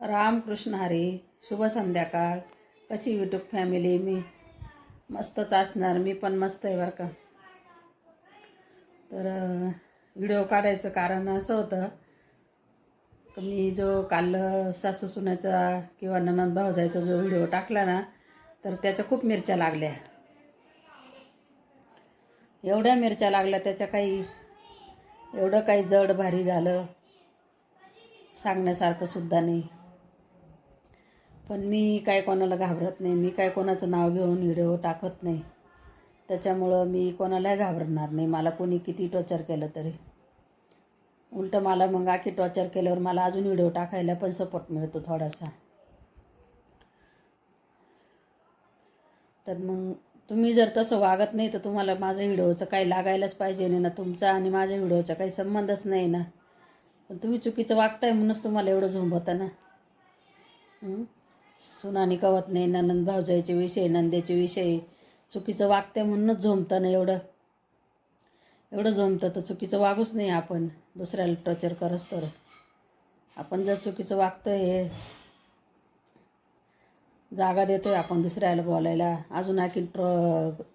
रामकृष्ण हरी शुभ संध्याकाळ. कशी यूट्यूब फॅमिली मी मस्तच असणार. मी पण मस्त आहे बरं का. तर व्हिडिओ काढायचं कारण असं होतं की मी जो काल सासू सुनाचा किंवा ननंद भाऊजायचा जो व्हिडिओ टाकला ना तर त्याच्या खूप मिरच्या लागल्या. एवढ्या मिरच्या लागल्या त्याच्या काही एवढं काही जड भारी झालं सांगण्यासारखं सुद्धा नाही. पण मी काय कोणाला घाबरत नाही. मी काय कोणाचं नाव घेऊन व्हिडिओ टाकत नाही. त्याच्यामुळं मी कोणालाही घाबरणार नाही. मला कोणी किती टॉर्चर केलं तरी. उलटं मला मग आखी टॉर्चर केल्यावर मला अजून व्हिडिओ टाकायला पण सपोर्ट मिळतो थोडासा. तर मग तुम्ही जर तसं वागत नाही तर तुम्हाला माझ्या व्हिडिओचं काही लागायलाच पाहिजे नाही ना तुमचा आणि माझ्या व्हिडिओचा काही संबंधच नाही ना. पण तुम्ही चुकीचं वागताय म्हणूनच तुम्हाला एवढं झोंबतं ना. सुनानी कवत नाही ननंद भावजाईचे विषय नंदेचे विषय. चुकीचं वागते म्हणूनच झोंबतं ना एवढं. एवढं झोंबतं तर चुकीचं वागूच नाही आपण. दुसऱ्याला टॉर्चर करस तर. आपण जर चुकीचं वागतोय जागा देतोय आपण दुसऱ्याला बोलायला. अजून आणखी ट्रो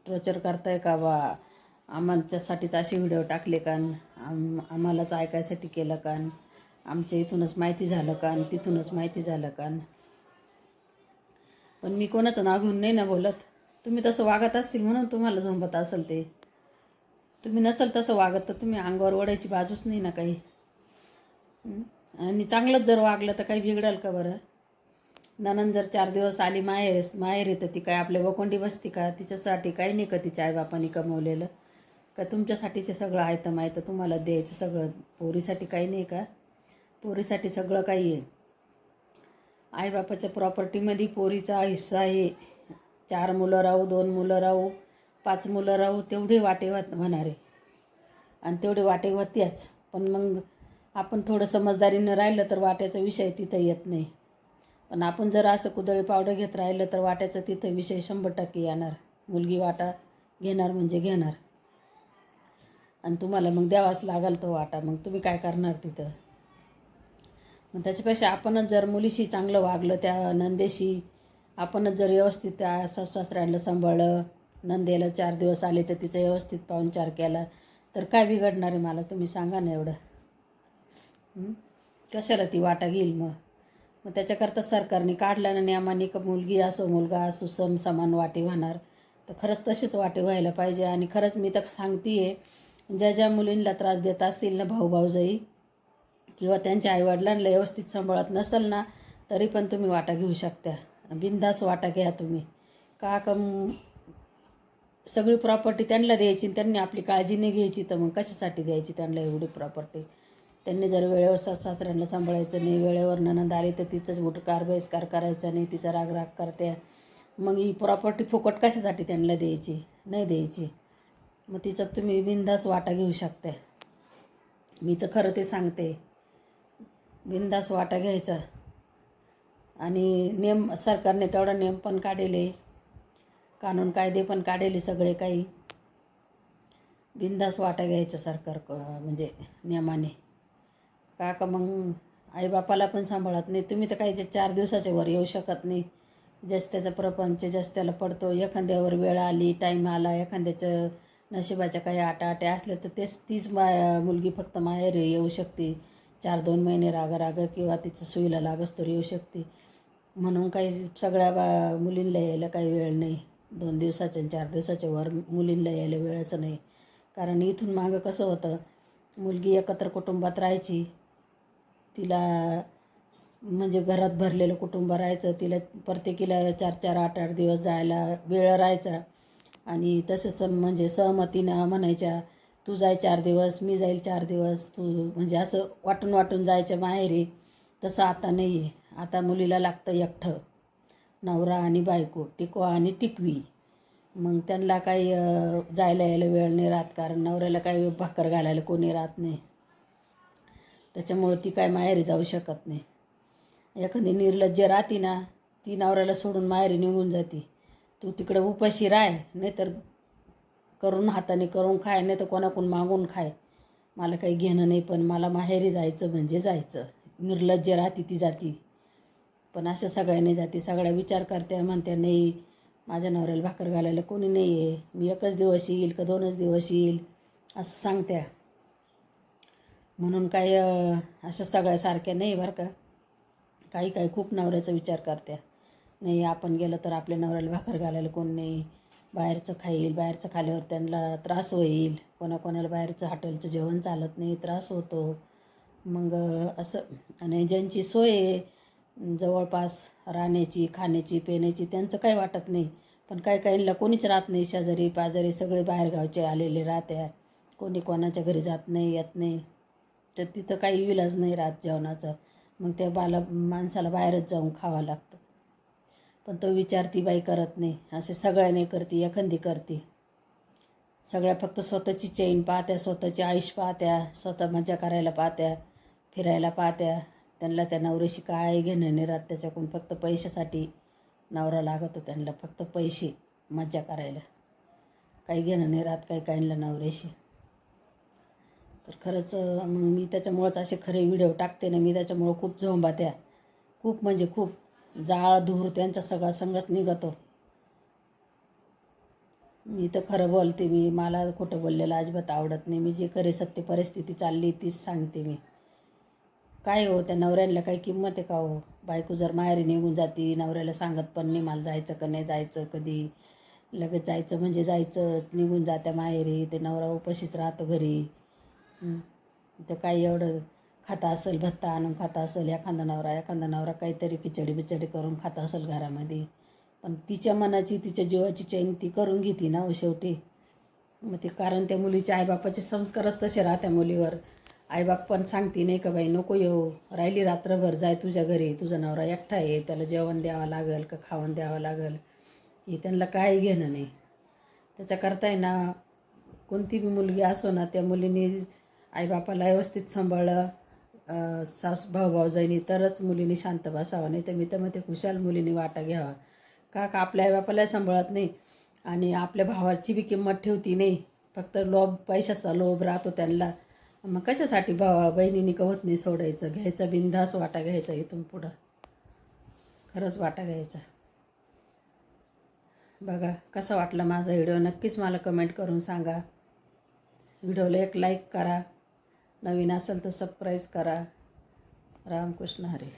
ट्रोचर करताय का बा? आमच्यासाठीच असे व्हिडिओ टाकले का? आम आम्हालाच ऐकायसाठी केलं का? आमच्या इथूनच माहिती झालं का? तिथूनच माहिती झालं का? पण मी कोणाचं नाव घेऊन नाही ना बोलत. तुम्ही तसं वागत असतील म्हणून तुम्हाला झोंबत असेल ते. तुम्ही नसेल तसं वागत तर तुम्ही अंगावर ओढायची बाजूच नाही ना काही. आणि चांगलंच जर वागलं तर काही बिघडेल का बरं? ननंद जर चार दिवस आली माहेर माहेर येतं ती काय आपल्या वकोंडी बसती का? तिच्यासाठी काही नाही का तिच्या आईबापाने कमवलेलं? का तुमच्यासाठीचे सगळं आयटम आहे तर तुम्हाला द्यायचं सगळं? पोरीसाठी काही नाही का? पोरीसाठी सगळं काही आहे. आईबापाच्या प्रॉपर्टीमध्ये पोरीचा हिस्सा आहे. चार मुलं राहू दोन मुलं राहू पाच मुलं राहू तेवढे वाटे होत आहे आणि तेवढे वाटे होत्याच पण मग आपण थोडं समजदारीनं राहिलं तर वाट्याचा विषय तिथं येत नाही. पण आपण जर असं कुदळी पावडर घेत राहिलं तर वाट्याचा तिथं विषय शंभर टक्के येणार. मुलगी वाटा घेणार म्हणजे घेणार. आणि तुम्हाला मग द्यावाच लागेल तो वाटा. मग तुम्ही काय करणार तिथं? मग त्याच्यापेक्षा आपणच जर मुलीशी चांगलं वागलं त्या नंदेशी आपणच जर व्यवस्थित त्या सासऱ्यांना सांभाळलं नंदेला चार दिवस आले तर तिचा व्यवस्थित पाहुणचार केला तर काय बिघडणार आहे मला? तुम्ही सांगा ना एवढं. कशाला ती वाटा घेईल मग? मग त्याच्याकरता सरकारने काढला ना नियमाने का मुलगी असो मुलगा असो सम समान वाटे होणार तर खरंच तशीच वाटे व्हायला पाहिजे. आणि खरंच मी तर सांगते आहे ज्या ज्या मुलींना त्रास देत असतील ना भाऊ भाऊजाई किंवा त्यांच्या आईवडिलांना व्यवस्थित सांभाळत नसेल ना तरी पण तुम्ही वाटा घेऊ शकता. बिनधास वाटा घ्या तुम्ही. का कम सगळी प्रॉपर्टी त्यांना द्यायची आणि त्यांनी आपली काळजी नाही घ्यायची तर मग कशासाठी द्यायची त्यांना एवढी प्रॉपर्टी त्यांनी जर वेळेवर सास सासऱ्यांना सांभाळायचं नाही वेळेवर ननंद आली तर तिचंच उठकार बहिष्कार करायचा नाही तिचा राग राग करते मग ही प्रॉपर्टी फुकट कशासाठी त्यांना द्यायची? नाही द्यायची. मग तिचं तुम्ही बिनधास वाटा घेऊ शकता. मी तर खरं ते सांगते. बिंदास वाटा घ्यायचा. आणि नेम सरकारने तेवढा नेम पण काढेले. कानून कायदे पण काढेले सगळे काही. बिंदास वाटा घ्यायचा सरकार क- म्हणजे नियमाने का का मग आईबापाला पण सांभाळत नाही. तुम्ही तर काही चार दिवसाच्या वर येऊ शकत नाही. जस त्याचा प्रपंच जस त्याला पडतो. एखाद्यावर वेळ आली टाईम आला एखाद्याचं नशिबाच्या काही आटाआट्या असल्या तर तेच तीच मा मुलगी फक्त माहेर येऊ शकते. चार दोन महिने रागा रागा किंवा तिचं सुईला लागस तर येऊ शकते. म्हणून काही सगळ्या बा मुलींना यायला काही वेळ नाही. दोन दिवसाच्या आणि चार दिवसाच्या वर मुलींना यायला वेळच नाही. कारण इथून मागं कसं होतं मुलगी एकत्र कुटुंबात राहायची. तिला म्हणजे घरात भरलेलं कुटुंब राहायचं. तिला प्रत्येकीला चार चार आठ आठ दिवस जायला वेळ राहायचा. आणि तसंच म्हणजे सहमतीनं म्हणायच्या तू जाय चार दिवस मी जाईल चार दिवस तू म्हणजे असं वाटून वाटून जायचं माहेरी. तसं आता नाही आहे आता मुलीला लागतं एकठं. नवरा आणि बायको टिकवा आणि टिकवी. मग त्यांना काही जायला यायला वेळ नाही राहत कारण नवऱ्याला काही भाकर घालायला कोणी राहत नाही. त्याच्यामुळं ती काय माहेरी जाऊ शकत नाही. एखादी निर्लज्ज राहती ना ती नवऱ्याला सोडून माहेरी निघून जाती. तू तिकडं उपाशी राह नाहीतर करून हाताने करून खाय नाही तर कोणाकडून मागून खाय. मला काही घेणं नाही पण मला माहेरी जायचं म्हणजे जायचं. निर्लज्ज राहती ती जाती. पण अशा सगळ्यांनी जाते. सगळ्या विचार करत्या म्हणत्या नाही माझ्या नवऱ्याला भाकर घालायला कोणी नाही आहे मी एकच दिवस येईल का दोनच दिवस येईल? असं सांगत्या. म्हणून काही अशा सगळ्या सारख्या नाही बरं का. काही काही खूप नवऱ्याचा विचार करत्या. नाही आपण गेलं तर आपल्या नवऱ्याला भाकर घालायला कोण नाही. बाहेरचं खाईल बाहेरचं खाल्यावर त्यांना त्रास होईल. कोणाकोणाला बाहेरचं हॉटेलचं जेवण चालत नाही त्रास होतो. मग असं आणि ज्यांची सोय आहे जवळपास राहण्याची खाण्याची पिण्याची त्यांचं काही वाटत नाही. पण काही काहींना कोणीच राहत नाही शेजारी पाजारी सगळे बाहेरगावचे आलेले राहत्या. कोणी कोणाच्या घरी जात नाही येत नाही. तर तिथं काही विलाज नाही राहत जेवणाचा. मग त्या बाला माणसाला बाहेरच जाऊन खावं लागतं. पण तो विचार ती बाई करत नाही. असे सगळ्याने करते एखादी करते. सगळ्या फक्त स्वतःची चैन पाहत्या स्वतःची आयुष पाहत्या स्वतः मजा करायला पाहत्या फिरायला पाहत्या. त्यांना त्या नवऱ्याशी काय घेणं नाही राहत. त्याच्याकडून फक्त पैशासाठी नवरा लागतो. त्यांना फक्त पैसे मजा करायला. काही घेणं नाही राहत काही काहींना नवऱ्याशी. तर खरंच मग मी त्याच्यामुळंच असे खरे व्हिडिओ टाकते ना. मी त्याच्यामुळं खूप झोंबात्या. खूप म्हणजे खूप. जाळ धूर त्यांचा सगळा संगच निघतो. मी तर खरं बोलते मी मला खोटं बोललेलं अजिबात आवडत नाही. मी जे करे सत्य परिस्थिती चालली तीच सांगते मी. काय हो त्या नवऱ्याला काही किंमत आहे का हो? बायको जर माहेरी निघून जाती नवऱ्याला सांगत पण नाही मला जायचं का नाही जायचं कधी? लगेच जायचं म्हणजे जायचं निघून जात्या माहेरी ते नवरा उपाशीच राहतो घरी. तर काही एवढं खाता असेल भत्ता आणून खाता असेल एखादा नवरा एखादा नवरा काहीतरी खिचडी बिचडी करून खात असेल घरामध्ये. पण तिच्या मनाची तिच्या जीवाची चैन ती करून घेते ना हो शेवटी. मग ते कारण त्या मुलीच्या आईबापाचे संस्कारच तसे राहत्या मुलीवर. आईबाप पण सांगते नाही का बाई नको येऊ. राहिली रात्रभर जाय तुझ्या घरी. तुझा नवरा एकटा आहे. त्याला जेवण द्यावं लागेल का खावण द्यावं लागेल? हे त्यांना काही घेणं नाही. त्याच्याकरता आहे ना कोणती बी मुलगी असो ना त्या मुलीने आईबापाला व्यवस्थित सांभाळलं. सास भाऊ भाऊजाईनी तरच मुलीने शांत बसावं नाही तर मी तर मग ते खुशाल मुलीने वाटा घ्यावा. का का आपल्या आईबापालाही सांभाळत नाही आणि आपल्या भावाची बी किंमत ठेवती नाही. फक्त लोभ पैशाचा लोभ राहतो त्यांना. मग कशासाठी भावा बहिणीने कवत नाही सोडायचं? घ्यायचा बिनधास वाटा घ्यायचा इथून पुढं. खरंच वाटा घ्यायचा. बघा कसा वाटला माझा व्हिडिओ. नक्कीच मला कमेंट करून सांगा. व्हिडिओला एक लाईक करा. नवीन असेल तर सबस्क्राईब करा. रामकृष्ण हरी.